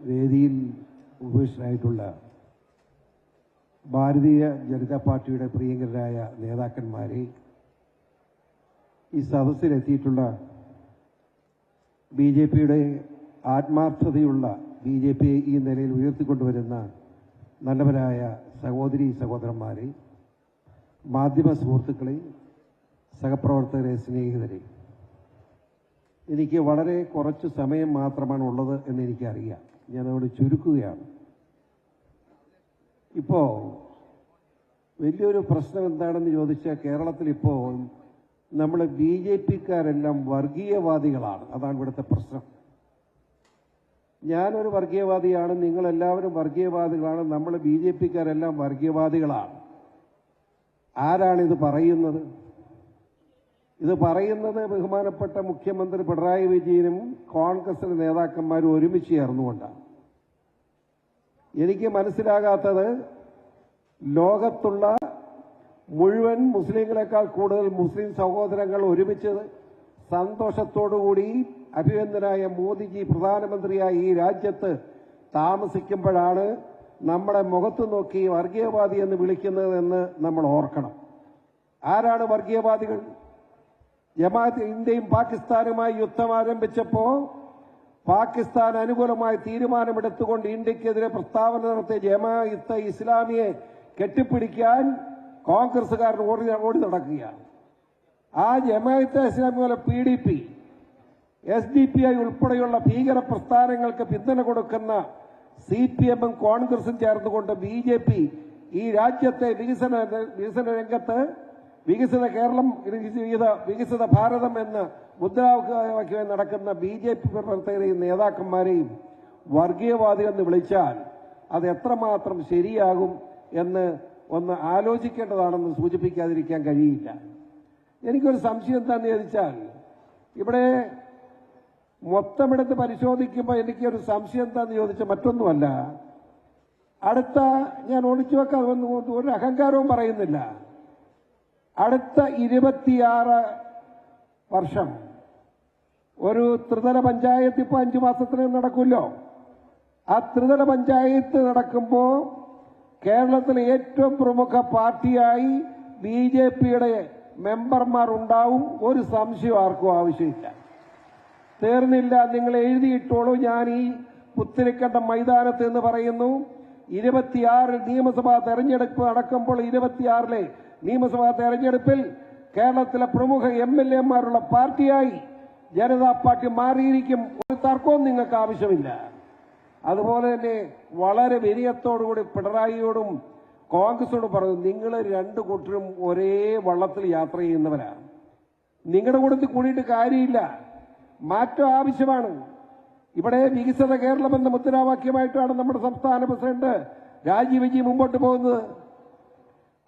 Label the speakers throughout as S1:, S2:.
S1: വേദിയിൽ ഉപവിഷ്ടനായിട്ടുള്ള ഭാരതീയ ജനതാ പാർട്ടിയുടെ പ്രിയങ്കരായ നേതാക്കന്മാരെ ഈ സദസ്സിലെത്തിയിട്ടുള്ള ബി ജെ പിയുടെ ആത്മാർത്ഥതയുള്ള ബി ജെ പിയെ ഈ നിലയിൽ ഉയർത്തിക്കൊണ്ടുവരുന്ന നല്ലവരായ സഹോദരി സഹോദരന്മാരെ മാധ്യമ സുഹൃത്തുക്കളെ സഹപ്രവർത്തകരെ സ്നേഹിതരെ. എനിക്ക് വളരെ കുറച്ച് സമയം മാത്രമാണ് ഉള്ളത് എന്ന് എനിക്കറിയാം. ഞാൻ അവിടെ ചുരുക്കുകയാണ്. ഇപ്പോൾ വലിയൊരു പ്രശ്നം എന്താണെന്ന് ചോദിച്ചാൽ കേരളത്തിൽ ഇപ്പോൾ നമ്മൾ ബി ജെ പിക്കാരെല്ലാം വർഗീയവാദികളാണ്. അതാണ് ഇവിടുത്തെ പ്രശ്നം. ഞാനൊരു വർഗീയവാദിയാണ് നിങ്ങളെല്ലാവരും വർഗീയവാദികളാണ് നമ്മൾ ബി ജെ പിക്കാരെല്ലാം വർഗീയവാദികളാണ്. ആരാണിത് പറയുന്നത്? ഇത് പറയുന്നത് ബഹുമാനപ്പെട്ട മുഖ്യമന്ത്രി പിണറായി വിജയനും കോൺഗ്രസിലെ നേതാക്കന്മാരും ഒരുമിച്ച് ചേർന്നുകൊണ്ടാണ്. എനിക്ക് മനസ്സിലാകാത്തത് ലോകത്തുള്ള മുഴുവൻ മുസ്ലിങ്ങളെക്കാൾ കൂടുതൽ മുസ്ലിം സഹോദരങ്ങൾ ഒരുമിച്ച് സന്തോഷത്തോടുകൂടി അഭിനന്ദനായ മോദിജി പ്രധാനമന്ത്രിയായി ഈ രാജ്യത്ത് താമസിക്കുമ്പോഴാണ് നമ്മുടെ മുഖത്ത് നോക്കി വർഗീയവാദി എന്ന് വിളിക്കുന്നതെന്ന് നമ്മൾ ഓർക്കണം. ആരാണ് വർഗീയവാദികൾ? ജമാഅത്ത് ഇന്ത്യയും പാകിസ്ഥാനുമായി യുദ്ധം ആരംഭിച്ചപ്പോ പാകിസ്ഥാൻ അനുകൂലമായ തീരുമാനമെടുത്തുകൊണ്ട് ഇന്ത്യക്കെതിരെ പ്രസ്താവന നടത്തിയ ജമാഅത്ത് ഇസ്ലാമിയെ കെട്ടിപ്പിടിക്കാൻ കോൺഗ്രസുകാരൻ ഓടി ഓടി നടക്കുകയാണ്. ആ ജമാഅത്തെ ഇസ്ലാമി പോലെ P D P S D P I ഉൾപ്പെടെയുള്ള ഭീകര പ്രസ്ഥാനങ്ങൾക്ക് പിന്തുണ കൊടുക്കുന്ന സി പി എമ്മും കോൺഗ്രസും ചേർന്നുകൊണ്ട് ബി ജെ പി ഈ രാജ്യത്തെ വികസന വികസന രംഗത്ത് വികസിത കേരളം വികസിത വികസിത ഭാരതം എന്ന് മുദ്രാവാക്യമായി നടക്കുന്ന ബി ജെ പി പ്രവർത്തകരെയും നേതാക്കന്മാരെയും വർഗീയവാദികൾ എന്ന് വിളിച്ചാൽ അത് എത്രമാത്രം ശരിയാകും എന്ന് ഒന്ന് ആലോചിക്കേണ്ടതാണെന്ന് സൂചിപ്പിക്കാതിരിക്കാൻ കഴിയില്ല. എനിക്കൊരു സംശയം എന്താണെന്ന് ചോദിച്ചാൽ ഇവിടെ മൊത്തമെടുത്ത് പരിശോധിക്കുമ്പോൾ എനിക്കൊരു സംശയം എന്താണെന്ന് ചോദിച്ച മറ്റൊന്നുമല്ല അടുത്ത ഞാൻ ഒളിച്ചു വെക്കാൻ ഒരു അഹങ്കാരവും പറയുന്നില്ല. അടുത്ത ഇരുപത്തിയാറ് വർഷം. ഒരു ത്രിതല പഞ്ചായത്ത് ഇപ്പോൾ അഞ്ചു മാസത്തിന് നടക്കുമല്ലോ ആ ത്രിതല പഞ്ചായത്ത് നടക്കുമ്പോൾ കേരളത്തിലെ ഏറ്റവും പ്രമുഖ പാർട്ടിയായി ബി ജെ പിയുടെ മെമ്പർമാർ ഉണ്ടാവും ഒരു സംശയം ആർക്കും ആവശ്യമില്ല. തീർന്നില്ല. നിങ്ങൾ എഴുതിയിട്ടോളൂ. ഞാൻ ഈ പുത്തിരിക്കണ്ട മൈതാനത്ത് എന്ന് പറയുന്നു. ഇരുപത്തിയാറിൽ നിയമസഭാ തെരഞ്ഞെടുപ്പ് നടക്കുമ്പോൾ ഇരുപത്തിയാറിലെ നിയമസഭാ തെരഞ്ഞെടുപ്പിൽ കേരളത്തിലെ പ്രമുഖ എം എൽ എമാരുള്ള പാർട്ടിയായി ജനതാ പാർട്ടി മാറിയിരിക്കും. ഒരു തർക്കവും നിങ്ങൾക്ക് ആവശ്യമില്ല. അതുപോലെ തന്നെ വളരെ വിനയത്തോടുകൂടി പിണറായിയോടും കോൺഗ്രസോടും പറഞ്ഞു നിങ്ങൾ രണ്ടു കൂട്ടരും ഒരേ വള്ളത്തിൽ യാത്ര ചെയ്യുന്നവരാണ്. നിങ്ങളുടെ കൂട്ടത്തിൽ കൂടിയിട്ട് കാര്യമില്ല. മാറ്റം ആവശ്യമാണ്. ഇവിടെ വികസിത കേരളം എന്ന മുദ്രാവാക്യമായിട്ടാണ് നമ്മുടെ സംസ്ഥാന പ്രസിഡന്റ് രാജീവ് ജി മുമ്പോട്ട് പോകുന്നത്.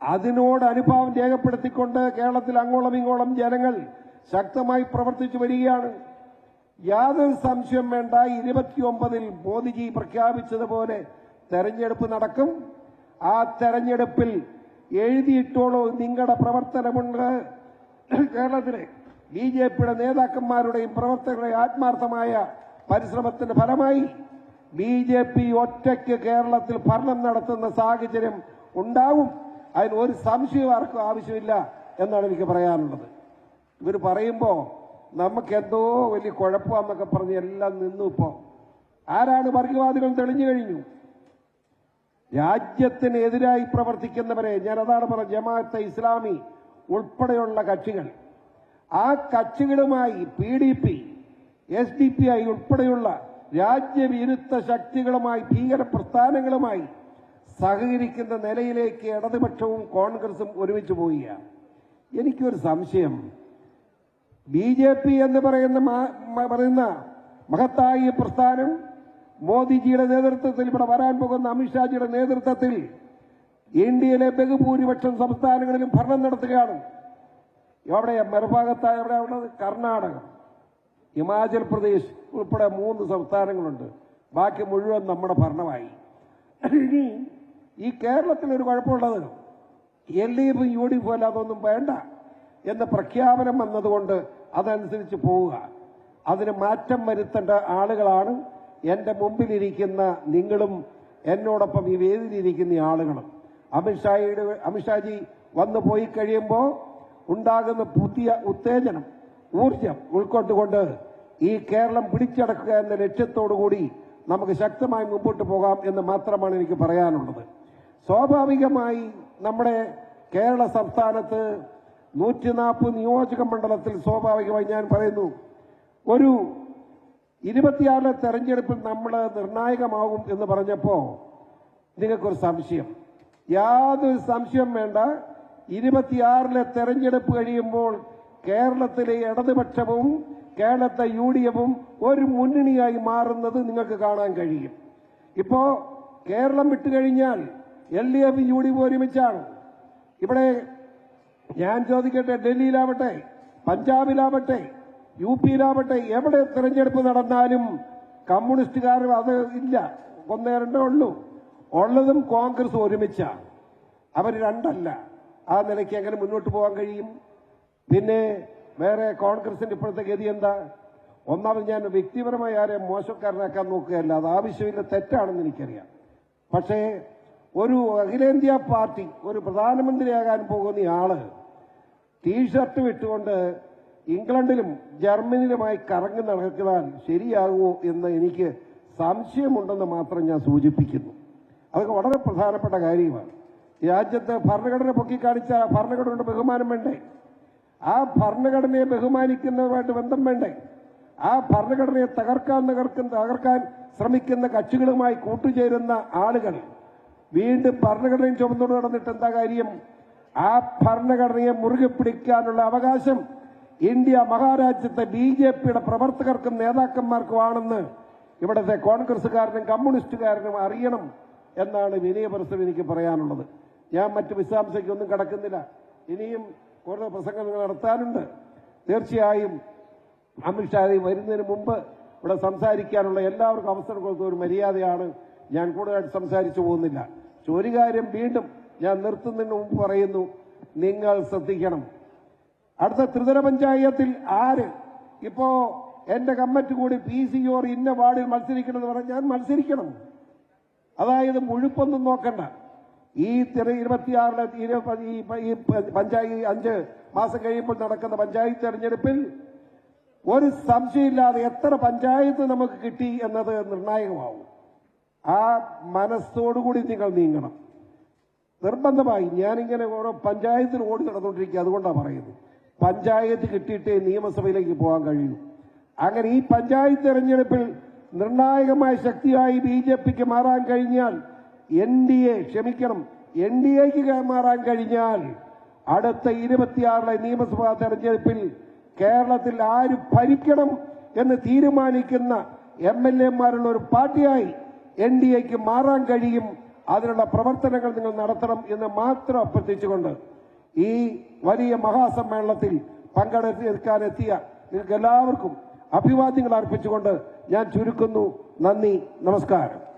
S1: അതിനോട് അനുഭാവം രേഖപ്പെടുത്തിക്കൊണ്ട് കേരളത്തിൽ അങ്ങോളം ഇങ്ങോളം ജനങ്ങൾ ശക്തമായി പ്രവർത്തിച്ചു വരികയാണ്. യാതൊരു സംശയം വേണ്ട ഇരുപത്തിയൊമ്പതിൽ മോദിജി പ്രഖ്യാപിച്ചതുപോലെ തെരഞ്ഞെടുപ്പ് നടക്കും. ആ തെരഞ്ഞെടുപ്പിൽ എഴുതിയിട്ടോളൂ നിങ്ങളുടെ പ്രവർത്തനമുണ്ട്. കേരളത്തിലെ ബി ജെ പിയുടെ നേതാക്കന്മാരുടെയും പ്രവർത്തകരുടെയും ആത്മാർത്ഥമായ പരിശ്രമത്തിന്റെ ഫലമായി ബി ജെ പി ഒറ്റയ്ക്ക് കേരളത്തിൽ ഭരണം നടത്തുന്ന സാഹചര്യം ഉണ്ടാവും. അതിന് ഒരു സംശയം ആർക്കും ആവശ്യമില്ല എന്നാണ് എനിക്ക് പറയാനുള്ളത്. ഇവർ പറയുമ്പോൾ നമുക്ക് എന്തോ വലിയ കുഴപ്പമാണെന്നൊക്കെ പറഞ്ഞ് എല്ലാം നിന്നു ഇപ്പോൾ ആരാണ് വർഗീയവാദികൾ തെളിഞ്ഞു കഴിഞ്ഞു. രാജ്യത്തിനെതിരായി പ്രവർത്തിക്കുന്നവരെ ഞാൻ അതാണ് പറഞ്ഞത് ജമാഅത്തെ ഇസ്ലാമി ഉൾപ്പെടെയുള്ള കക്ഷികൾ. ആ കക്ഷികളുമായി P D P S D P I ഉൾപ്പെടെയുള്ള രാജ്യവിരുദ്ധ ശക്തികളുമായി ഭീകര പ്രസ്ഥാനങ്ങളുമായി സഹകരിക്കുന്ന നിലയിലേക്ക് ഇടതുപക്ഷവും കോൺഗ്രസും ഒരുമിച്ച് പോവുകയാണ് എനിക്കൊരു സംശയം. ബി ജെ പി എന്ന് പറയുന്ന പറയുന്ന മഹത്തായ പ്രസ്ഥാനം മോദിജിയുടെ നേതൃത്വത്തിൽ ഇവിടെ വരാൻ പോകുന്ന അമിത്ഷാജിയുടെ നേതൃത്വത്തിൽ ഇന്ത്യയിലെ ബഹുഭൂരിപക്ഷം സംസ്ഥാനങ്ങളിലും ഭരണം നടത്തുകയാണ്. എവിടെ? മറുഭാഗത്തായ എവിടെ? ഉള്ളത് കർണാടകം. ഹിമാചൽ പ്രദേശ് ഉൾപ്പെടെ മൂന്ന് സംസ്ഥാനങ്ങളുണ്ട്. ബാക്കി മുഴുവൻ നമ്മുടെ ഭരണമായി. ഇനി ഈ കേരളത്തിൽ ഒരു കുഴപ്പമുള്ളത് എൽ ഡി എഫും യു ഡി എഫും അല്ലാതെ അതൊന്നും വേണ്ട എന്ന പ്രഖ്യാപനം വന്നതുകൊണ്ട് അതനുസരിച്ച് പോവുക. അതിന് മാറ്റം വരുത്തേണ്ട ആളുകളാണ് എന്റെ മുമ്പിലിരിക്കുന്ന നിങ്ങളും എന്നോടൊപ്പം ഈ വേദിയിലിരിക്കുന്ന ആളുകളും. അമിത്ഷായുടെ അമിത്ഷാജി വന്നു പോയി കഴിയുമ്പോൾ ഉണ്ടാകുന്ന പുതിയ ഉത്തേജനം ഊർജം ഉൾക്കൊണ്ടുകൊണ്ട് ഈ കേരളം പിടിച്ചടക്കുക എന്ന ലക്ഷ്യത്തോടു കൂടി നമുക്ക് ശക്തമായി മുമ്പോട്ട് പോകാം എന്ന് മാത്രമാണ് എനിക്ക് പറയാനുള്ളത്. സ്വാഭാവികമായി നമ്മുടെ കേരള സംസ്ഥാനത്ത് നൂറ്റി നാൽപ്പത് നിയോജക മണ്ഡലത്തിൽ സ്വാഭാവികമായി ഞാൻ പറയുന്നു ഒരു ഇരുപത്തിയാറിലെ തെരഞ്ഞെടുപ്പിൽ നമ്മൾ നിർണായകമാകും എന്ന് പറഞ്ഞപ്പോ നിങ്ങൾക്കൊരു സംശയം. യാതൊരു സംശയം വേണ്ട. ഇരുപത്തിയാറിലെ തെരഞ്ഞെടുപ്പ് കഴിയുമ്പോൾ കേരളത്തിലെ ഇടതുപക്ഷവും കേരളത്തെ യു ഡി എഫും ഒരു മുന്നണിയായി മാറുന്നത് നിങ്ങൾക്ക് കാണാൻ കഴിയും. ഇപ്പോ Keralam വിട്ടുകഴിഞ്ഞാൽ L D F U D F ഒരുമിച്ചാണ്. ഇവിടെ ഞാൻ ചോദിക്കട്ടെ ഡൽഹിയിലാവട്ടെ പഞ്ചാബിലാവട്ടെ യു പിയിലാവട്ടെ എവിടെ തെരഞ്ഞെടുപ്പ് നടന്നാലും കമ്മ്യൂണിസ്റ്റുകാർ അത് ഇല്ല. ഒന്നേ രണ്ടേ ഉള്ളൂ. ഉള്ളതും കോൺഗ്രസ് ഒരുമിച്ചാണ് അവർ രണ്ടല്ല. ആ നിലയ്ക്ക് എങ്ങനെ മുന്നോട്ട് പോകാൻ കഴിയും? പിന്നെ വേറെ കോൺഗ്രസിന്റെ ഇപ്പോഴത്തെ ഗതി എന്താ? ഒന്നാമത് ഞാൻ വ്യക്തിപരമായി ആരെയും മോശക്കാരനാക്കാൻ നോക്കുകയല്ല. അത് ആവശ്യമില്ല തെറ്റാണെന്ന് എനിക്കറിയാം. പക്ഷേ ഒരു അഖിലേന്ത്യാ പാർട്ടി ഒരു പ്രധാനമന്ത്രിയാകാൻ പോകുന്ന ആൾ ടീഷർട്ട് വിട്ടുകൊണ്ട് ഇംഗ്ലണ്ടിലും ജർമ്മനിയിലുമായി കറങ്ങി നടക്കുവാൻ ശരിയാകുമോ എന്ന് എനിക്ക് സംശയമുണ്ടെന്ന് മാത്രം ഞാൻ സൂചിപ്പിക്കുന്നു. അതൊക്കെ വളരെ പ്രധാനപ്പെട്ട കാര്യമാണ്. രാജ്യത്ത് ഭരണഘടന പൊക്കിക്കാണിച്ച ഭരണഘടനയുടെ ബഹുമാനം വേണ്ടേ? ആ ഭരണഘടനയെ ബഹുമാനിക്കുന്നതുമായിട്ട് ബന്ധം വേണ്ടേ? ആ ഭരണഘടനയെ തകർക്കാൻ തകർക്കുന്ന തകർക്കാൻ ശ്രമിക്കുന്ന കക്ഷികളുമായി കൂട്ടുചേരുന്ന ആളുകൾ വീണ്ടും ഭരണഘടനയും ചുമന്നുകൊണ്ട് നടന്നിട്ട് എന്താ കാര്യം? ആ ഭരണഘടനയെ മുറുകെ പിടിക്കാനുള്ള അവകാശം ഇന്ത്യ മഹാരാജ്യത്തെ ബി ജെ പിയുടെ പ്രവർത്തകർക്കും നേതാക്കന്മാർക്കുമാണെന്ന് ഇവിടുത്തെ കോൺഗ്രസുകാരനും കമ്മ്യൂണിസ്റ്റുകാരനും അറിയണം എന്നാണ് വിനയപരസ്യം എനിക്ക് പറയാനുള്ളത്. ഞാൻ മറ്റ് വിശദാംശയ്ക്കൊന്നും കടക്കുന്നില്ല. ഇനിയും കൂടുതൽ പ്രസംഗങ്ങൾ നടത്താനുണ്ട്. തീർച്ചയായും അമിത്ഷാ വരുന്നതിന് മുമ്പ് ഇവിടെ സംസാരിക്കാനുള്ള എല്ലാവർക്കും അവസരം കൊടുത്ത ഒരു മര്യാദയാണ്. ഞാൻ കൂടുതലായിട്ട് സംസാരിച്ചു പോകുന്നില്ല. ഒരു കാര്യം വീണ്ടും ഞാൻ നിർത്തുന്നതിന് മുമ്പ് പറയുന്നു. നിങ്ങൾ ശ്രദ്ധിക്കണം. അടുത്ത ത്രിതല പഞ്ചായത്തിൽ ആര്? ഇപ്പോ എന്റെ കമ്മിറ്റി കൂടി പി സി ഓർ ഇന്ന വാർഡിൽ മത്സരിക്കണമെന്ന് പറഞ്ഞാൽ ഞാൻ മത്സരിക്കണം. അതായത് മുഴുപ്പൊന്നും നോക്കണ്ട. ഈ ഇരുപത്തിയാറിന് പഞ്ചായത്ത് അഞ്ച് മാസം കഴിയുമ്പോൾ നടക്കുന്ന പഞ്ചായത്ത് തെരഞ്ഞെടുപ്പിൽ ഒരു സംശയമില്ലാതെ എത്ര പഞ്ചായത്ത് നമുക്ക് കിട്ടി എന്നത് നിർണായകമാവും. ആ മനസ്സോടുകൂടി നിങ്ങൾ നീങ്ങണം. നിർബന്ധമായി ഞാനിങ്ങനെ ഓരോ പഞ്ചായത്തിൽ ഓടി നടന്നുകൊണ്ടിരിക്കുക അതുകൊണ്ടാണ് പറയുന്നത്. പഞ്ചായത്ത് കിട്ടിയിട്ടേ നിയമസഭയിലേക്ക് പോകാൻ കഴിയൂ. അങ്ങനെ ഈ പഞ്ചായത്ത് തെരഞ്ഞെടുപ്പിൽ നിർണായകമായ ശക്തിയായി ബി ജെ പിക്ക് മാറാൻ കഴിഞ്ഞാൽ എൻ ഡി എ ക്ഷമിക്കണം എൻ ഡി എക്ക് മാറാൻ കഴിഞ്ഞാൽ അടുത്ത ഇരുപത്തിയാറിലെ നിയമസഭാ തെരഞ്ഞെടുപ്പിൽ കേരളത്തിൽ ആര് ഭരിക്കണം എന്ന് തീരുമാനിക്കുന്ന എം എൽ എമാരുള്ള ഒരു പാർട്ടിയായി എൻ ഡി എക്ക് മാറാൻ കഴിയും. അതിനുള്ള പ്രവർത്തനങ്ങൾ നിങ്ങൾ നടത്തണം എന്ന് മാത്രം അഭ്യർത്ഥിച്ചുകൊണ്ട് ഈ വലിയ മഹാസമ്മേളനത്തിൽ പങ്കെടുക്കാനെത്തിയ നിങ്ങൾക്ക് എല്ലാവർക്കും അഭിവാദ്യങ്ങൾ അർപ്പിച്ചുകൊണ്ട് ഞാൻ ചുരുക്കുന്നു. നന്ദി. നമസ്കാരം.